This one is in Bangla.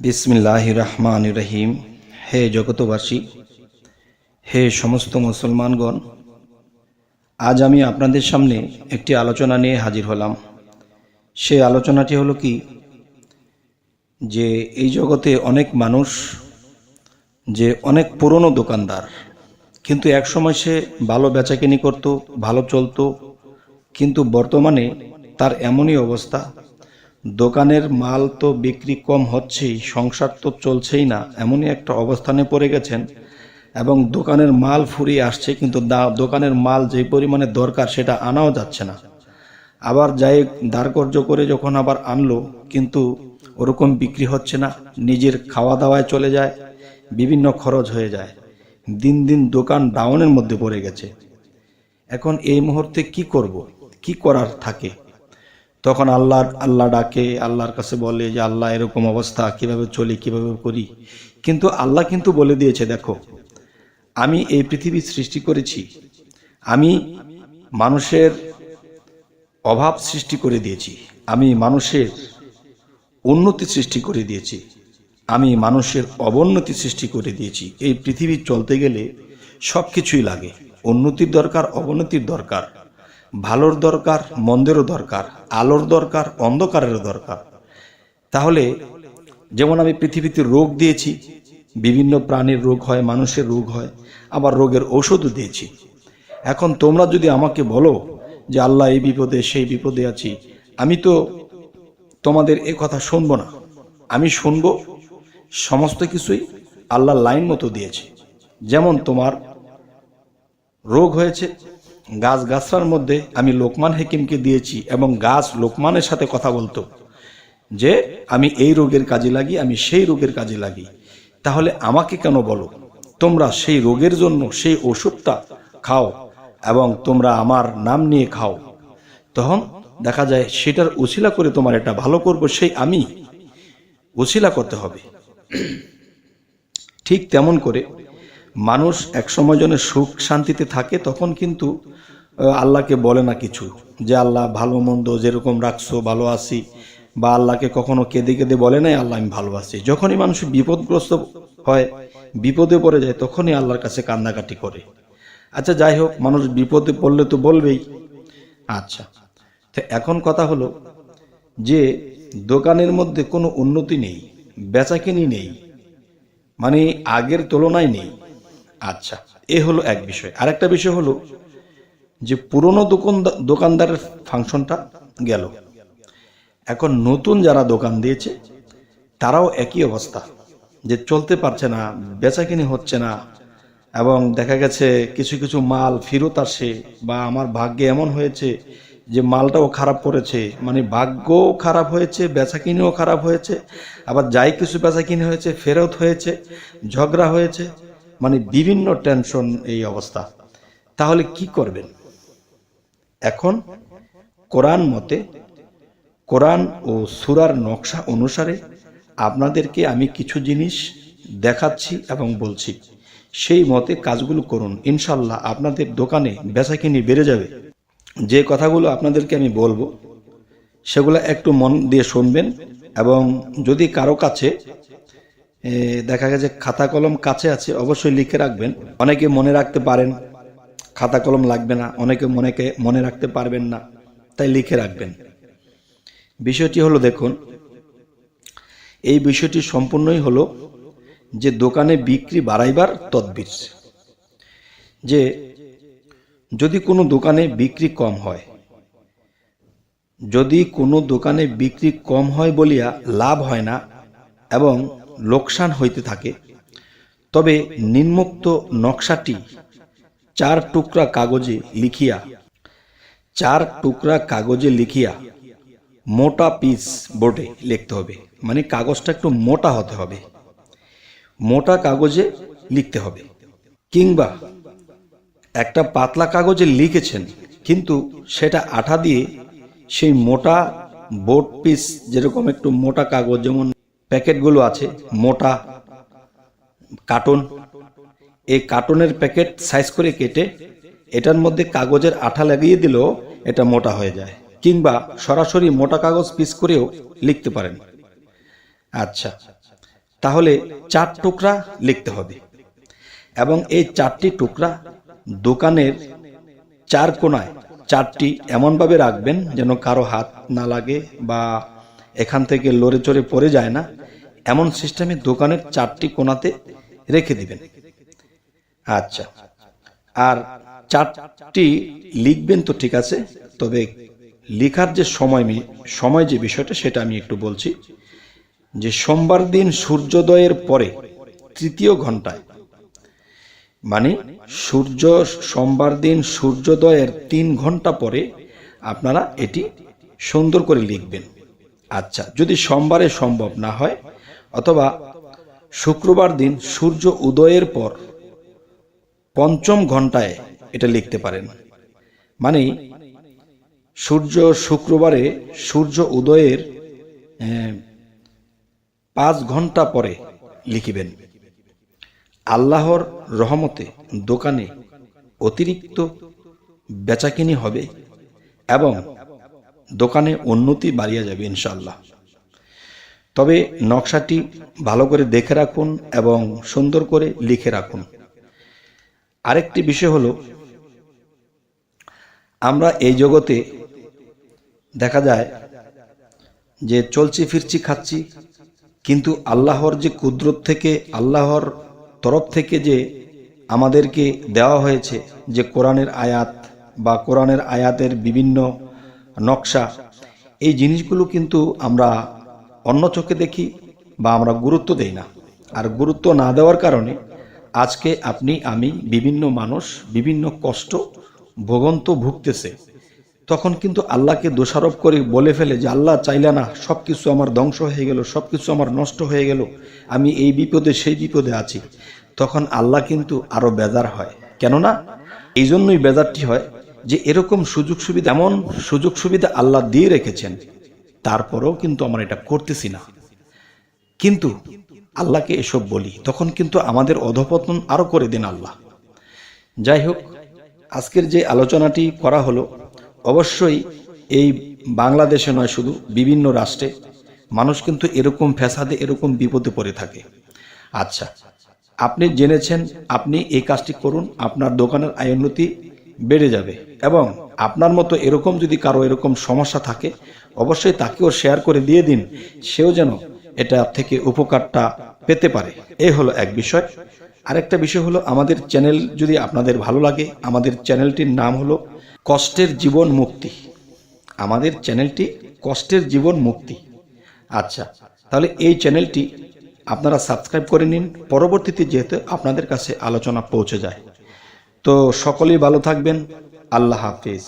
বিসমিল্লাহ রহমান রহিম। হে জগতবাসী, হে সমস্ত মুসলমানগণ, আজ আমি আপনাদের সামনে একটি আলোচনা নিয়ে হাজির হলাম। সে আলোচনাটি হলো কি? যে এই জগতে অনেক মানুষ, যে অনেক পুরনো দোকানদার, কিন্তু একসময় সে ভালো বেচাকেনি করতো, ভালো চলতো, কিন্তু বর্তমানে তার এমনই অবস্থা দোকানের মাল তো বিক্রি কম হচ্ছেই, সংসার তো চলছেই না, এমনই একটা অবস্থানে পড়ে গেছেন। এবং দোকানের মাল ফুরিয়ে আসছে, কিন্তু দোকানের মাল যে পরিমাণে দরকার সেটা আনাও যাচ্ছে না। আবার যাই দাঁড়কর্য করে যখন আবার আনলো, কিন্তু ওরকম বিক্রি হচ্ছে না, নিজের খাওয়া দাওয়ায় চলে যায়, বিভিন্ন খরচ হয়ে যায়। দিন দিন দোকান ডাউনের মধ্যে পড়ে গেছে। এখন এই মুহূর্তে কি করব? কি করার থাকে? তখন আল্লাহ আল্লাহ ডাকে, আল্লাহর কাছে বলে যে, আল্লাহ, এরকম অবস্থা, কীভাবে চলি, কীভাবে করি? কিন্তু আল্লাহ কিন্তু বলে দিয়েছে, দেখো, আমি এই পৃথিবী সৃষ্টি করেছি। আমি মানুষের অভাব সৃষ্টি করে দিয়েছি। আমি মানুষের উন্নতি সৃষ্টি করে দিয়েছি। আমি মানুষের অবনতি সৃষ্টি করে দিয়েছি। এই পৃথিবী চলতে গেলে সব কিছুই লাগে। উন্নতির দরকার, অবনতির দরকার। ভালোর দরকার, মন্দেরও দরকার, আলোর দরকার, অন্ধকারেরও দরকার। তাহলে, যেমন আমি পৃথিবীতে রোগ দিয়েছি, বিভিন্ন প্রাণীর রোগ হয়, মানুষের রোগ হয়, আবার রোগের ঔষধও দিয়েছি। এখন তোমরা যদি আমাকে বলো যে, আল্লাহ, এই বিপদে, সেই বিপদে আছি। আমি তো তোমাদের এ কথা শুনব না। আমি শুনব সমস্ত কিছুই আল্লাহ লাইন মতো দিয়েছে। যেমন তোমার রোগ হয়েছে গাছ গাছরার মধ্যে আমি লোকমান হেকিমকে দিয়েছি এবং গাছ লোকমানের সাথে কথা বলতো যে, আমি এই রোগের কাজে লাগি, আমি সেই রোগের কাজে লাগি। তাহলে আমাকে কেন বলো? তোমরা সেই রোগের জন্য সেই ওষুধটা খাও এবং তোমরা আমার নাম নিয়ে খাও। তখন দেখা যায় সেটার উছিলা করে তোমার এটা ভালো করব, সেই আমি উছিলা করতে হবে। ঠিক তেমন করে মানুষ এক সময় জন্য সুখ শান্তিতে থাকে, তখন কিন্তু আল্লাহকে বলে না কিছু। যে আল্লাহ ভালো মন্দ যেরকম রাখছো, ভালো আছি, বা আল্লাহকে কখনো কেঁদে কেঁদে বলে নাই, আল্লাহ আমি ভালো যখনই মানুষ বিপদগ্রস্ত হয়, বিপদে পড়ে যায়, তখনই আল্লাহর কাছে কান্নাকাটি করে। আচ্ছা যাই হোক, মানুষ বিপদে পড়লে তো বলবেই। আচ্ছা তো এখন কথা হলো যে দোকানের মধ্যে কোনো উন্নতি নেই, বেচাকেনি নেই মানে আগের তুলনায় নেই। আচ্ছা এ হলো এক বিষয়। আরেকটা বিষয় হলো যে পুরনো দোকান দোকানদারের ফাংশনটা গেল। এখন নতুন যারা দোকান দিয়েছে, তারাও একই অবস্থা, যে চলতে পারছে না, বেচাকিনি হচ্ছে না, এবং দেখা গেছে কিছু কিছু মাল ফেরত আসে, বা আমার ভাগ্যে এমন হয়েছে যে মালটাও খারাপ পড়েছে মানে ভাগ্যও খারাপ হয়েছে, বেচাকিনিও খারাপ হয়েছে, আবার যাই কিছু বেচাকিনি হয়েছে, ফেরত হয়েছে, ঝগড়া হয়েছে মানে বিভিন্ন টেনশন এই অবস্থা। তাহলে কি করবেন? এখন কোরআন মতে, কোরআন ও সুরার নকশা অনুসারে আপনাদেরকে আমি কিছু জিনিস দেখাচ্ছি এবং বলছি। সেই মতে কাজগুলো করুন। ইনশাল্লাহ আপনাদের দোকানে বেচাকিনি বেড়ে যাবে। যে কথাগুলো আপনাদেরকে আমি বলব, সেগুলো একটু মন দিয়ে শুনবেন এবং যদি কারও কাছে দেখা গেছে খাতা কলম কাছে আছে, অবশ্যই লিখে রাখবেন। অনেকে মনে রাখতে পারেন খাতা কলম লাগবে না, অনেকে মনেকে মনে রাখতে পারবেন না, তাই লিখে রাখবেন। বিষয়টি হলো দেখুন, এই বিষয়টি সম্পূর্ণই হলো যে দোকানে বিক্রি বাড়াইবার তদবির, যে যদি কোনো দোকানে বিক্রি কম হয়, যদি কোনো দোকানে বিক্রি কম হয় বলিয়া লাভ হয় না এবং লোকসান হইতে থাকে, তবে নিম্মুক্ত নকশাটি চার টুকরা কাগজে লিখিয়া, চার টুকরা কাগজে লিখিয়া মোটা পিস বোর্ডে লিখতে হবে। মানে কাগজটা একটু মোটা হতে হবে। মোটা কাগজে লিখতে হবে। কিংবা একটা পাতলা কাগজে লিখেছেন, কিন্তু সেটা আঠা দিয়ে সেই মোটা বোর্ড পিস যেরকম একটু মোটা কাগজ, যেমন প্যাকেটগুলো আছে, মোটা কার্টুন এই কার্টুনের প্যাকেট সাইজ করে কেটে এটার মধ্যে কাগজের আঠা লাগিয়ে দিলেও এটা মোটা হয়ে যায় কিংবা সরাসরি মোটা কাগজ পিস করেও লিখতে পারেন। আচ্ছা তাহলে চার টুকরা লিখতে হবে এবং এই চারটি টুকরা দোকানের চার কোনায় চারটি এমনভাবে রাখবেন যেন কারও হাত না লাগে বা এখান থেকে লড়ে চড়ে পড়ে যায় না। এমন সিস্টেমে দোকানের চারটি কোনাতে রেখে দিবেন। আচ্ছা। আর চারটি লিখবেন তো ঠিক আছে, তবে লেখার যে সময় সময় যে বিষয়টা সেটা আমি একটু বলছি, যে সোমবার দিন সূর্যোদয়ের পরে তৃতীয় ঘন্টায় মানে সূর্য, সোমবার দিন সূর্যোদয়ের তিন ঘণ্টা পরে আপনারা এটি সুন্দর করে লিখবেন। আচ্ছা যদি সোমবারে সম্ভব না হয়, অথবা শুক্রবার দিন সূর্য উদয়ের পর পঞ্চম ঘন্টায় এটা লিখতে পারেন। মানে সূর্য শুক্রবারে সূর্য উদয়ের পাঁচ ঘণ্টা পরে লিখিবেন। আল্লাহর রহমতে দোকানে অতিরিক্ত বেচাকিনি হবে এবং দোকানে উন্নতি বাড়িয়ে যাবে ইনশাল্লাহ তবে নকশাটি ভালো করে দেখে রাখুন এবং সুন্দর করে লিখে রাখুন। আরেকটি বিষয় হলো, আমরা এই জগতে দেখা যায় যে চলছি, ফিরছি, খাচ্ছি, কিন্তু আল্লাহর যে কুদরত থেকে, আল্লাহর তরফ থেকে যে আমাদেরকে দেওয়া হয়েছে, যে কোরআনের আয়াত বা কোরআনের আয়াতের বিভিন্ন নকশা, এই জিনিসগুলো কিন্তু আমরা অন্য চোখে দেখি বা আমরা গুরুত্ব দেই না। আর গুরুত্ব না দেওয়ার কারণে আজকে আপনি, আমি বিভিন্ন মানুষ বিভিন্ন কষ্ট ভোগন্ত ভুগতেছে। তখন কিন্তু আল্লাহকে দোষারোপ করে বলে ফেলে যে, আল্লাহ চাইলে না সব কিছু আমার ধ্বংস হয়ে গেল সব কিছু আমার নষ্ট হয়ে গেল, আমি এই বিপদে, সেই বিপদে আছি। তখন আল্লাহ কিন্তু আরও বেজার হয়। কেননা এই জন্যই বেজারটি হয় যে, এরকম সুযোগ সুবিধা, এমন সুযোগ সুবিধা আল্লাহ দিয়ে রেখেছেন। তারপরেও কিন্তু আমরা এটা করতেছি না। কিন্তু আল্লাহকে এসব বলি, তখন কিন্তু আমাদের অধপতন আরও করে দেন আল্লাহ। যাই হোক আজকের যে আলোচনাটি করা হলো, অবশ্যই এই বাংলাদেশে নয় শুধু, বিভিন্ন রাষ্ট্রে মানুষ কিন্তু এরকম ফ্যাসাদে, এরকম বিপদে পড়ে থাকে। আচ্ছা আপনি জেনেছেন, আপনি এই কাজটি করুন, আপনার দোকানের আয় উন্নতি বেড়ে যাবে এবং আপনার মতো এরকম যদি কারও এরকম সমস্যা থাকে, অবশ্যই তাকেও শেয়ার করে দিয়ে দিন, সেও যেন এটা থেকে উপকারটা পেতে পারে। এ হলো এক বিষয়। আরেকটা বিষয় হলো আমাদের চ্যানেল যদি আপনাদের ভালো লাগে, আমাদের চ্যানেলটির নাম হলো কষ্টের জীবন মুক্তি। আমাদের চ্যানেলটি কষ্টের জীবন মুক্তি। আচ্ছা তাহলে এই চ্যানেলটি আপনারা সাবস্ক্রাইব করে নিন। পরবর্তীতে যেহেতু আপনাদের কাছে আলোচনা পৌঁছে যায়। তো সকলেই ভালো থাকবেন। আল্লাহ হাফিজ।